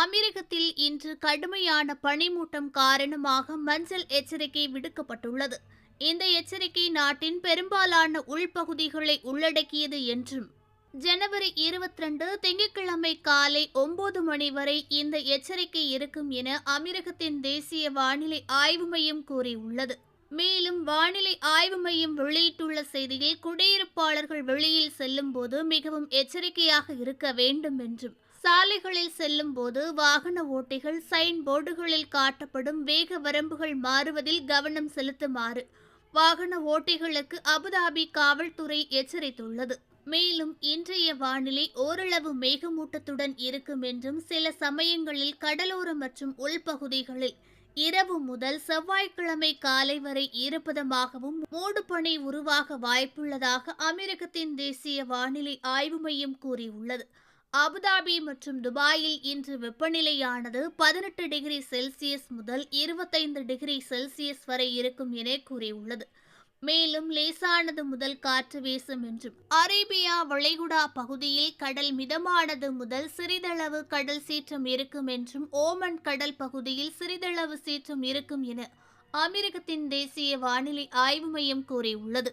அமீரகத்தில் இன்று கடுமையான பனிமூட்டம் காரணமாக மஞ்சள் எச்சரிக்கை விடுக்கப்பட்டுள்ளது. இந்த எச்சரிக்கை நாட்டின் பெரும்பாலான உள்பகுதிகளை உள்ளடக்கியது என்றும் ஜனவரி இருபத்தி ரெண்டு திங்கட்கிழமை காலை ஒன்பது மணி வரை இந்த எச்சரிக்கை இருக்கும் என அமீரகத்தின் தேசிய வானிலை ஆய்வு மையம் கூறியுள்ளது. மேலும் வானிலை ஆய்வு மையம் வெளியிட்டுள்ள செய்தியில் குடியிருப்பாளர்கள் வெளியில் செல்லும் போது மிகவும் எச்சரிக்கையாக இருக்க வேண்டும் என்றும் சாலைகளில் செல்லும் போது வாகன ஓட்டிகள் சைன் போர்டுகளில் காட்டப்படும் வேக வரம்புகள் மாறுவதில் கவனம் செலுத்துமாறு வாகன ஓட்டிகளுக்கு அபுதாபி காவல்துறை எச்சரித்துள்ளது. மேலும் இன்றைய வானிலை ஓரளவு மேகமூட்டத்துடன் இருக்கும் என்றும் சில சமயங்களில் கடலோர மற்றும் உள்பகுதிகளில் இரவு முதல் செவ்வாய்க்கிழமை காலை வரை ஈரப்பதமாகவும் மூடுபனி உருவாக வாய்ப்புள்ளதாக அமெரிக்கத்தின் தேசிய வானிலை ஆய்வு மையம் கூறியுள்ளது. அபுதாபி மற்றும் துபாயில் இன்று வெப்பநிலையானது பதினெட்டு டிகிரி செல்சியஸ் முதல் இருபத்தைந்து டிகிரி செல்சியஸ் வரை இருக்கும் என கூறியுள்ளது. மேலும் லேசானது முதல் காற்று வீசும் என்றும் அரேபியா வளைகுடா பகுதியில் கடல் மிதமானது முதல் சிறிதளவு கடல் சீற்றம் இருக்கும் என்றும் ஓமன் கடல் பகுதியில் சிறிதளவு சீற்றம் இருக்கும் என அமெரிக்கத்தின் தேசிய வானிலை ஆய்வு மையம் கூறியுள்ளது.